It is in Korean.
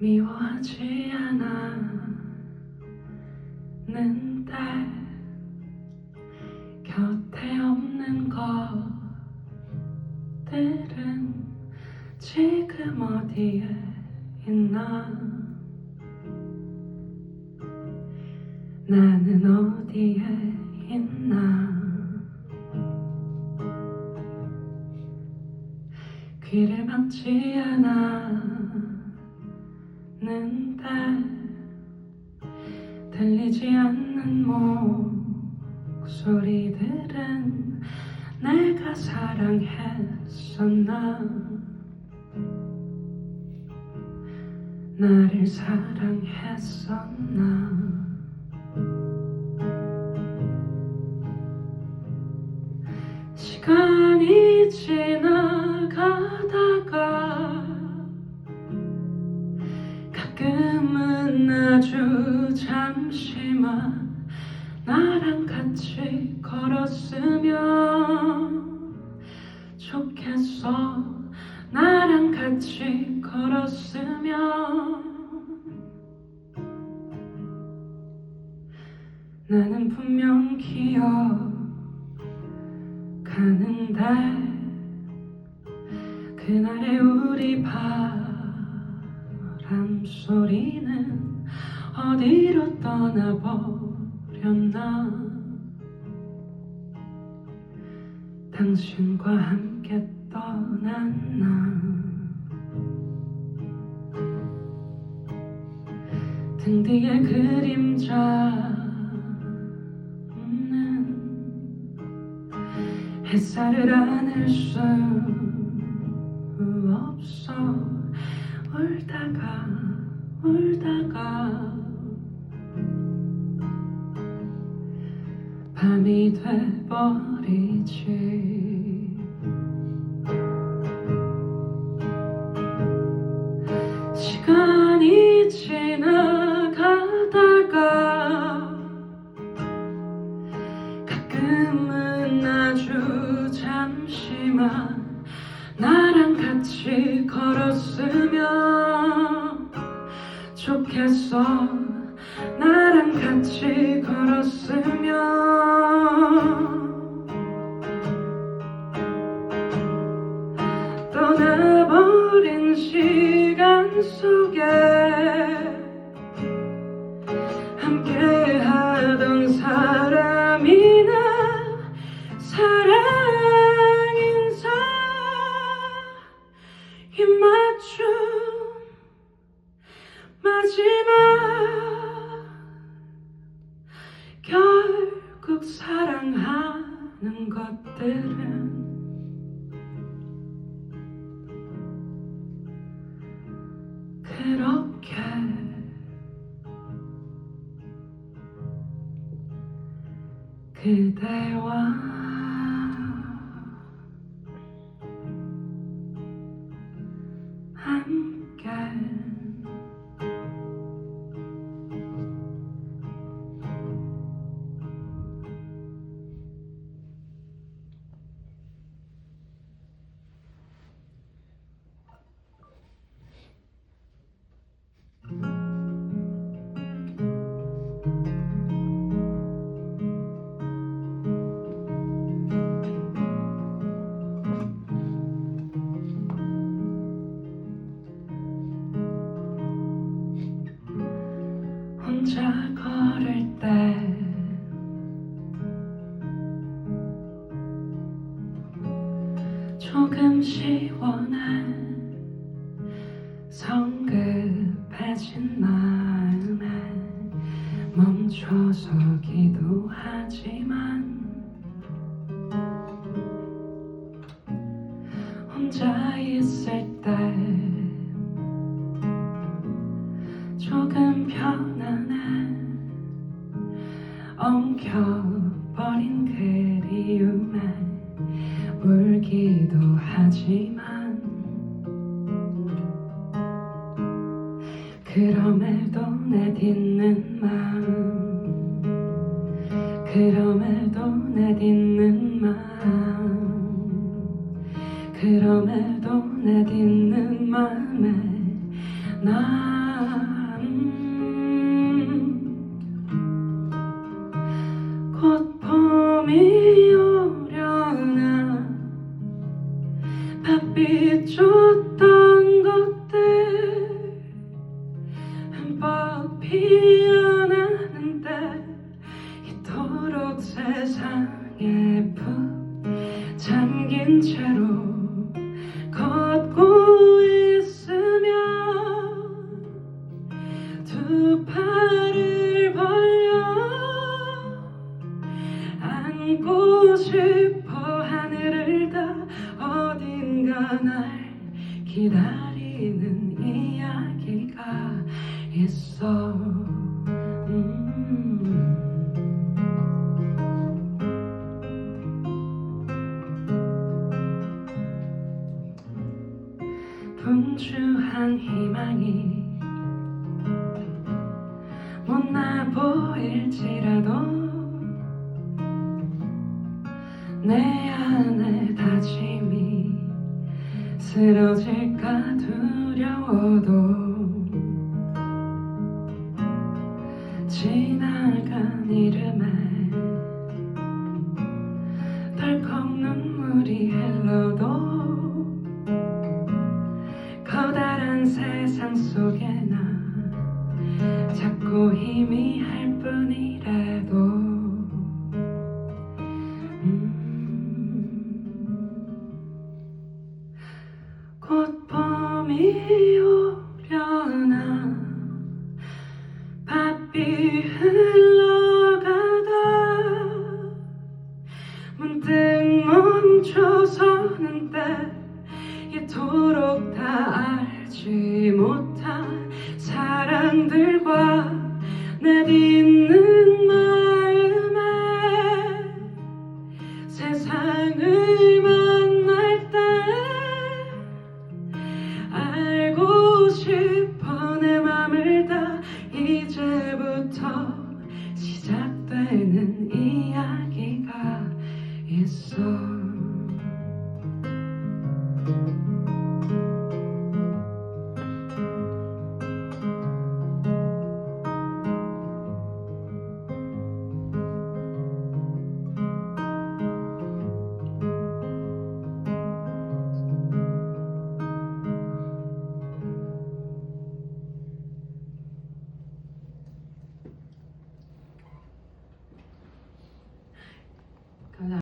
미워하지 않아는 딸 곁에 없는 것들은 지금 어디에 있나? 나는 어디에 있나? 귀를 막지 않아 는딸 들리지 않는 목소리들은 내가 사랑했었나? 나를 사랑했었나? 시간이 지나 잠시만 나랑 같이 걸었으면 좋겠어. 나랑 같이 걸었으면 나는 분명 기억하는데 그날의 우리 바람 소리는 어디로 떠나버렸나? 당신과 함께 떠났나? 등 뒤에 그림자 없는 햇살을 안을 수 없어. 울다가 울다가 밤이 돼버리지. 시간이 지나가다가 가끔은 아주 잠시만 나랑 같이 걸었으면 좋겠어. 나랑 같이 속에 함께 하던 사람이나 사랑 인사 입맞춤 마지막 결국 사랑하는 것들은 그렇게. 그대와 혼자 걸을 때. 조금 시원한 성급해진 마음에 멈춰서 기도하지만 편안해 엉켜버린 그리움에 울기도 하지만 그럼에도 내 딛는 마음 그럼에도 내 딛는 마음 그럼에도 내 딛는 마음에 나 hat 내 안에 다짐이 쓰러질까 두려워도 지나간 이름에 덜컥 눈물이 흘러도 커다란 세상 속에 나 멈춰서는데 이토록 다 알지 못한 내딛는